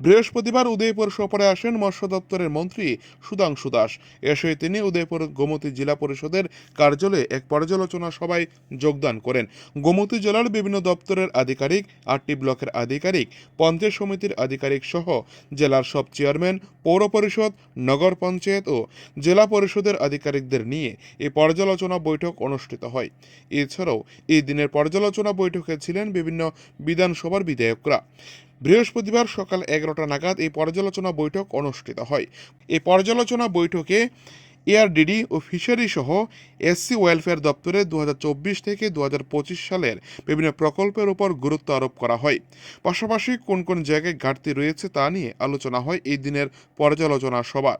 বৃহস্পতিবার উদয়পুর সফরে আসেন মৎস্য দপ্তরের মন্ত্রী সুধাংশু দাস। এসে তিনি উদয়পুর গোমতী জেলা পরিষদের কার্যালয়ে এক পর্যালোচনা সভায় যোগদান করেন। গোমতী জেলার বিভিন্ন দপ্তরের আধিকারিক, আটটি ব্লকের আধিকারিক, পঞ্চায়েত সমিতির আধিকারিক সহ জেলার সব চেয়ারম্যান, পৌর পরিষদ, নগর পঞ্চায়েত ও জেলা পরিষদের আধিকারিকদের নিয়ে এই পর্যালোচনা বৈঠক অনুষ্ঠিত হয়। এছাড়াও এই দিনের পর্যালোচনা বৈঠকে ছিলেন বিভিন্ন বিধানসভার বিধায়করা। বৃহস্পতিবার সকাল এগারোটা নাগাদ এই পর্যালোচনা বৈঠক অনুষ্ঠিত হয়। এই পর্যালোচনা বৈঠকে এআরডিডি ও ফিশারি সহ এসসি ওয়েলফেয়ার দপ্তরে দু হাজার চব্বিশ থেকে দু হাজার পঁচিশ সালের বিভিন্ন প্রকল্পের উপর গুরুত্ব আরোপ করা হয়। পাশাপাশি কোন কোন জায়গায় ঘাটতি রয়েছে তা নিয়ে আলোচনা হয় এই দিনের পর্যালোচনা সভা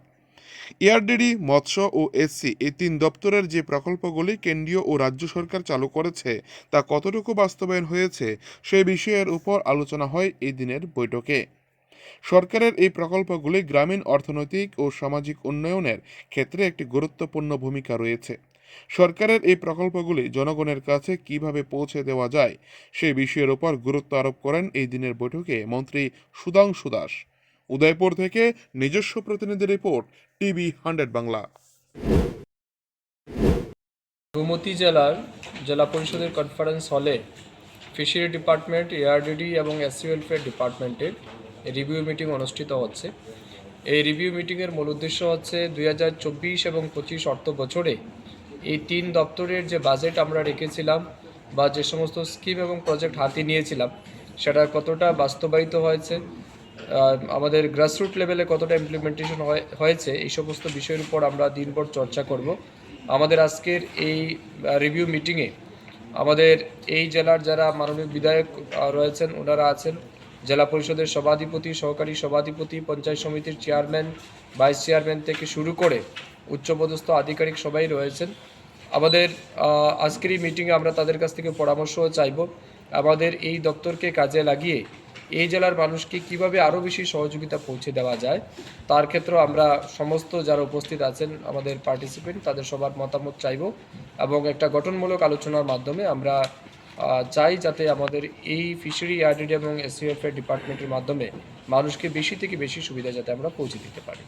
এআরডিডি, মৎস্য ও এসসি এই তিন দপ্তরের যে প্রকল্পগুলি কেন্দ্রীয় ও রাজ্য সরকার চালু করেছে, তা কতটুকু বাস্তবায়ন হয়েছে সেই বিষয়ের উপর আলোচনা হয় এই দিনের বৈঠকে। সরকারের এই প্রকল্পগুলি গ্রামীণ অর্থনৈতিক ও সামাজিক উন্নয়নের ক্ষেত্রে একটি গুরুত্বপূর্ণ ভূমিকা রয়েছে। সরকারের এই প্রকল্পগুলি জনগণের কাছে কীভাবে পৌঁছে দেওয়া যায় সেই বিষয়ের উপর গুরুত্ব আরোপ করেন এই দিনের বৈঠকে মন্ত্রী সুধাংশু দাস। উদয়পুর থেকে নিজস্ব প্রতিনিধি report, TV hundred Bangla. Gomati জেলার জেলা পরিষদের কনফারেন্স হলে ফিশারি ডিপার্টমেন্ট এআরডিডি এবং এসসি ওয়েলফেয়ার ডিপার্টমেন্টের রিভিউ মিটিং অনুষ্ঠিত হচ্ছে। এই রিভিউ মিটিংয়ের মূল উদ্দেশ্য হচ্ছে দুই হাজার চব্বিশ এবং পঁচিশ অর্থ বছরে এই তিন দপ্তরের যে বাজেট আমরা রেখেছিলাম বা যে সমস্ত স্কিম এবং প্রজেক্ট হাতে নিয়েছিলাম, সেটা কতটা বাস্তবায়িত হয়েছে আমাদের গ্রাসরুট লেভেলে কতটা ইমপ্লিমেন্টেশন হয়েছে, এই সমস্ত বিষয়ের উপর আমরা দিনভর চর্চা করব। আমাদের আজকের এই রিভিউ মিটিংয়ে আমাদের এই জেলার যারা মাননীয় বিধায়ক রয়েছেন, ওনারা আছেন, জেলা পরিষদের সভাধিপতি, সহকারী সভাধিপতি, পঞ্চায়েত সমিতির চেয়ারম্যান ভাইস চেয়ারম্যান থেকে শুরু করে উচ্চপদস্থ আধিকারিক সবাই রয়েছেন। আমাদের আজকের এই মিটিংয়ে আমরা তাদের কাছ থেকে পরামর্শও চাইব। আমাদের এই দপ্তরকে কাজে লাগিয়ে এই জেলার মানুষকে কীভাবে আরও বেশি সহযোগিতা পৌঁছে দেওয়া যায়, তার ক্ষেত্রেও আমরা সমস্ত যারা উপস্থিত আছেন, আমাদের পার্টিসিপেন্ট তাদের সবার মতামত চাইব এবং একটা গঠনমূলক আলোচনার মাধ্যমে আমরা চাই যাতে আমাদের এই ফিশারি আইডিডি এবং এসিএফ ডিপার্টমেন্টের মাধ্যমে মানুষকে বেশি থেকে বেশি সুবিধা যাতে আমরা পৌঁছে দিতে পারি।